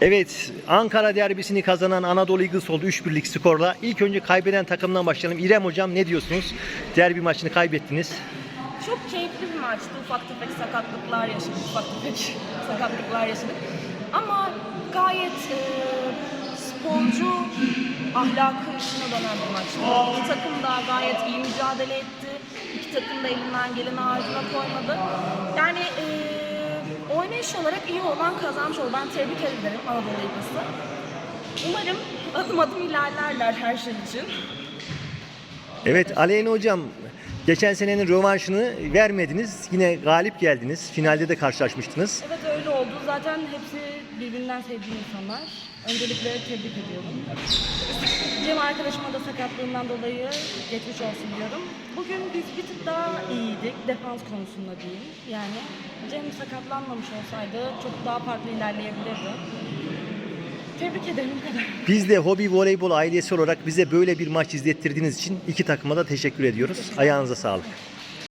Evet, Ankara derbisini kazanan Anadolu Eagles oldu 3-1'lik skorla. İlk önce kaybeden takımdan başlayalım. İrem Hocam ne diyorsunuz? Derbi maçını kaybettiniz. Çok keyifli bir maçtı. Ufak tefek sakatlıklar yaşadık. Ufak tefek sakatlıklar yaşadık. Ama gayet e, sporcu ahlakı işine dönen bir maçtı. İki takım da gayet iyi mücadele etti. İki takım da elinden geleni ardına koymadı. Oynayış olarak iyi olan kazanmış oldu. Ben tebrik ederim Anadolu Eagles'ı. Umarım adım adım ilerlerler her şey için. Evet, Aleyna Hocam geçen senenin rövanşını vermediniz. Yine galip geldiniz. Finalde de karşılaşmıştınız. Evet öyle oldu. Zaten hepsi birbirinden sevdiğim insanlar. Öncelikle tebrik ediyorum. Cem arkadaşıma da sakatlığından dolayı geçmiş olsun diyorum. Bugün biz bir tık daha iyiydik defans konusunda diyeyim. Yani Cem sakatlanmamış olsaydı çok daha farklı ilerleyebilirdi. Tebrik ederim bu kadar. Biz de hobi voleybol ailesi olarak bize böyle bir maç izlettirdiğiniz için iki takıma da teşekkür ediyoruz. Ayağınıza sağlık.